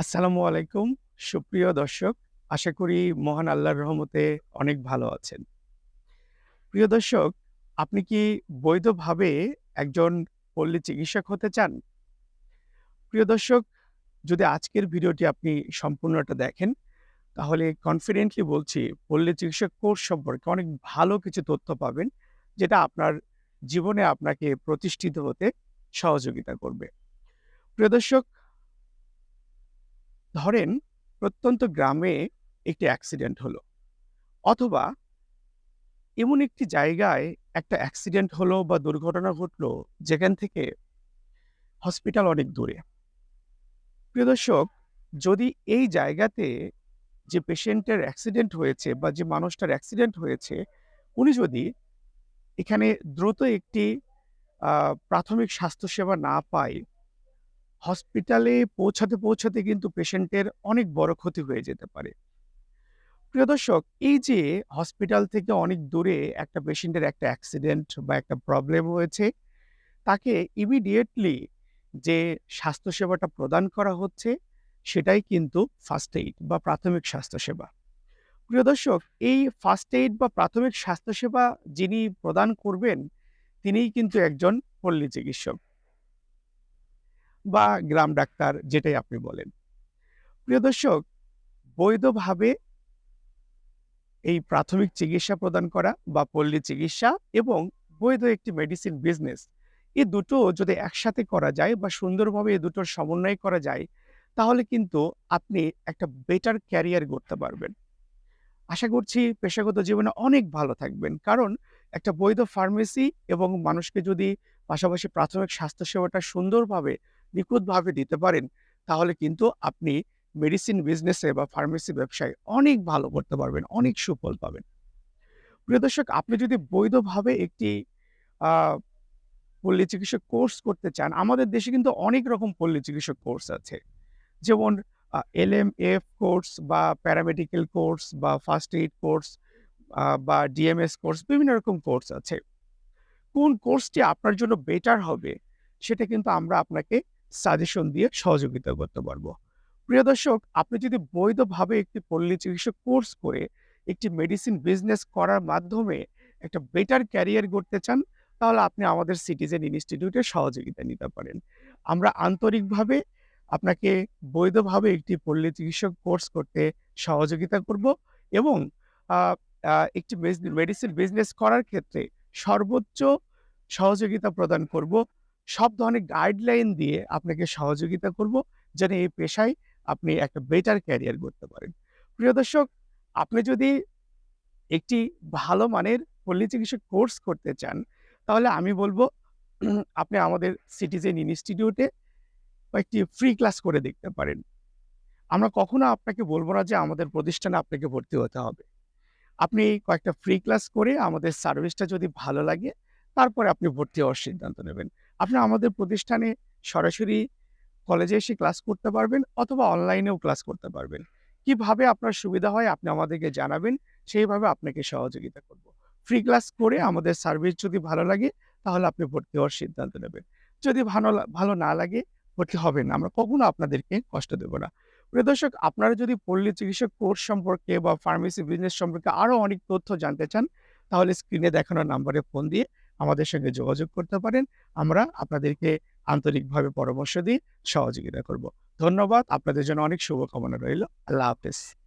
আসসালামু আলাইকুম, সুপ্রিয় দর্শক। আশা করি মহান আল্লাহর রহমতে অনেক ভালো আছেন। প্রিয় দর্শক, আপনি কি বৈধভাবে একজন পল্লী চিকিৎসক হতে চান? প্রিয় দর্শক, যদি আজকের ভিডিওটি আপনি সম্পূর্ণটা দেখেন, তাহলে কনফিডেন্টলি বলছি, পল্লী চিকিৎসক কোর্স সম্পর্কে অনেক ভালো কিছু তথ্য পাবেন, যেটা আপনার জীবনে আপনাকে প্রতিষ্ঠিত হতে সহযোগিতা করবে। প্রিয় দর্শক ধরেন প্রত্যন্ত গ্রামে একটি অ্যাক্সিডেন্ট হলো, অথবা এমন একটি জায়গায় একটা অ্যাক্সিডেন্ট হলো বা দুর্ঘটনা ঘটলো যেখান থেকে হসপিটাল অনেক দূরে। প্রিয় দর্শক, যদি এই জায়গাতে যে পেশেন্টের অ্যাক্সিডেন্ট হয়েছে বা যে মানুষটার অ্যাক্সিডেন্ট হয়েছে, উনি যদি এখানে দ্রুত একটি প্রাথমিক স্বাস্থ্যসেবা না পায় হসপিটালে পৌঁছাতে পৌঁছাতে কিন্তু পেশেন্টের অনেক বড় ক্ষতি হয়ে যেতে পারে। প্রিয় দর্শক, এই যে হসপিটাল থেকে অনেক দূরে একটা পেশেন্টের একটা অ্যাক্সিডেন্ট বা একটা প্রবলেম হয়েছে, তাকে ইমিডিয়েটলি যে স্বাস্থ্যসেবাটা প্রদান করা হচ্ছে, সেটাই কিন্তু ফার্স্ট এইড বা প্রাথমিক স্বাস্থ্যসেবা। প্রিয় দর্শক, এই ফার্স্ট এইড বা প্রাথমিক স্বাস্থ্যসেবা যিনি প্রদান করবেন, তিনিই কিন্তু একজন পল্লী চিকিৎসক। বা গ্রাম ডাক্তার যেটাই আপনি বলেন। প্রিয় দর্শক, বৈধভাবে এই প্রাথমিক চিকিৎসা প্রদান করা বা পল্লী চিকিৎসা এবং বৈধ একটি মেডিসিন বিজনেস এই দুটো যদি একসাথে করা যায় বা সুন্দরভাবে এই দুটোর সমন্বয় করা যায়, তাহলে কিন্তু আপনি একটা বেটার ক্যারিয়ার করতে পারবেন। আশা করছি পেশাগত জীবনে অনেক ভালো থাকবেন। কারণ একটা বৈধ ফার্মেসি এবং মানুষকে যদি পাশাপাশি প্রাথমিক স্বাস্থ্যসেবাটা সুন্দরভাবে নিখুঁতভাবে দিতে পারেন, তাহলে কিন্তু আপনি মেডিসিন বিজনেসে বা ফার্মেসি ব্যবসায় অনেক ভালো করতে পারবেন, অনেক সুফল পাবেন। প্রিয় দর্শক, আপনি যদি বৈধভাবে একটি পল্লী চিকিৎসক কোর্স করতে চান, আমাদের দেশে কিন্তু অনেক রকম পল্লী চিকিৎসক কোর্স আছে। যেমন এল এম এফ কোর্স বা প্যারামেডিক্যাল কোর্স বা ফার্স্ট এইড কোর্স বা ডিএমএস কোর্স বিভিন্ন রকম কোর্স আছে। কোন কোর্সটি আপনার জন্য বেটার হবে, সেটা কিন্তু আমরা আপনাকে সাজেশন দিয়ে সহযোগিতা করতে পারব। প্রিয় দর্শক, আপনি যদি বৈধভাবে একটি পল্লী চিকিৎসক কোর্স করে একটি মেডিসিন বিজনেস করার মাধ্যমে একটা বেটার ক্যারিয়ার করতে চান, তাহলে আপনি আমাদের সিটিজেন ইনস্টিটিউটে সহযোগিতা নিতে পারেন। আমরা আন্তরিকভাবে আপনাকে বৈধভাবে একটি পল্লী চিকিৎসক কোর্স করতে সহযোগিতা করব এবং একটি মেডিসিন বিজনেস করার ক্ষেত্রে সর্বোচ্চ সহযোগিতা প্রদান করব সব ধরনের গাইডলাইন দিয়ে আপনাকে সহযোগিতা করব, যেন এই পেশায় আপনি একটা বেটার ক্যারিয়ার করতে পারেন। প্রিয় দর্শক, আপনি যদি একটি ভালো মানের পল্লী চিকিৎসক কোর্স করতে চান, তাহলে আমি বলব, আপনি আমাদের সিটিজেন ইনস্টিটিউটে কয়েকটি ফ্রি ক্লাস করে দেখতে পারেন। আমরা কখনো আপনাকে বলব না যে আমাদের প্রতিষ্ঠানে আপনাকে ভর্তি হতে হবে। আপনি কয়েকটা ফ্রি ক্লাস করে আমাদের সার্ভিসটা যদি ভালো লাগে, তারপরে আপনি ভর্তি হওয়ার সিদ্ধান্ত নেবেন। আপনি আমাদের প্রতিষ্ঠানে সরাসরি কলেজে এসে ক্লাস করতে পারবেন অথবা অনলাইনেও ক্লাস করতে পারবেন। কীভাবে আপনার সুবিধা হয় আপনি আমাদেরকে জানাবেন, সেইভাবে আপনাকে সহযোগিতা করব। ফ্রি ক্লাস করে আমাদের সার্ভিস যদি ভালো লাগে, তাহলে আপনি ভর্তি হওয়ার সিদ্ধান্ত নেবেন। যদি ভালো ভালো না লাগে, ভর্তি হবেন আমরা কখনো আপনাদেরকে কষ্ট দেব না। প্রিয় দর্শক, আপনারা যদি পল্লী চিকিৎসক কোর্স সম্পর্কে বা ফার্মেসি বিজনেস সম্পর্কে আরও অনেক তথ্য জানতে চান, তাহলে স্ক্রিনে দেখানো নাম্বারে ফোন দিয়ে আমাদের সঙ্গে যোগাযোগ করতে পারেন। আমরা আপনাদেরকে আন্তরিকভাবে পরামর্শ দিয়ে সহযোগিতা করব। ধন্যবাদ। আপনাদের জন্য অনেক শুভকামনা রইল। আল্লাহ হাফেজ।